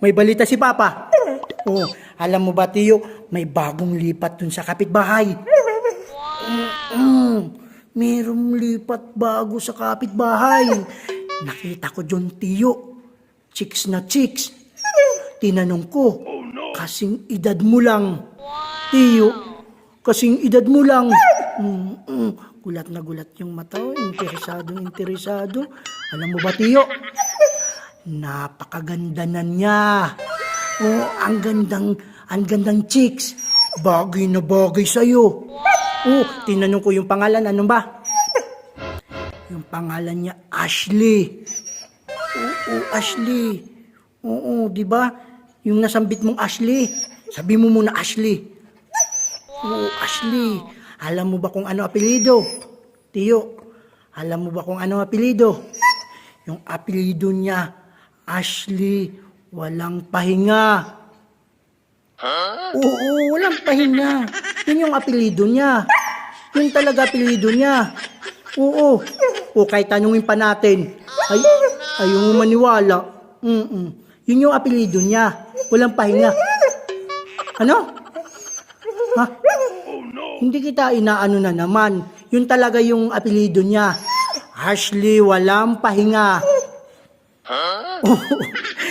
may balita si Papa. Oh, alam mo ba, Tiyo, may bagong lipat dun sa kapitbahay. Mm, merong lipat bago sa kapitbahay. Nakita ko dyan, Tiyo. Chicks na chicks. Tinanong ko, kasing edad mo lang. Tiyo, kasing edad mo lang. Mm, mm, gulat na gulat yung mata. oh. Interesado, interesado. Alam mo ba, Tiyo? Napakaganda na niya. Oh, ang gandang, ang gandang chicks. Bagay na bagay sa'yo. Oh, tinanong ko yung pangalan, ano ba? Yung pangalan niya, Ashley. Oo, Ashley. Oo, di ba? Yung nasambit mong Ashley. Sabi mo muna Ashley. Oo, Ashley. Alam mo ba kung ano apelido? Tiyo, alam mo ba kung ano apelido? Yung apelido niya, Ashley, walang pahinga. Oo, walang pahinga. Yun yung apelido niya. Yun talaga apelido niya. Oo. O kahit tanungin pa natin. Ay, ayaw mo maniwala. Mm-mm. Yun yung apelido niya. Walang pahinga. Ano? Ha? Hindi kita inaano na naman. Yun talaga yung apelido niya. Ashley, walang pahinga. Oo.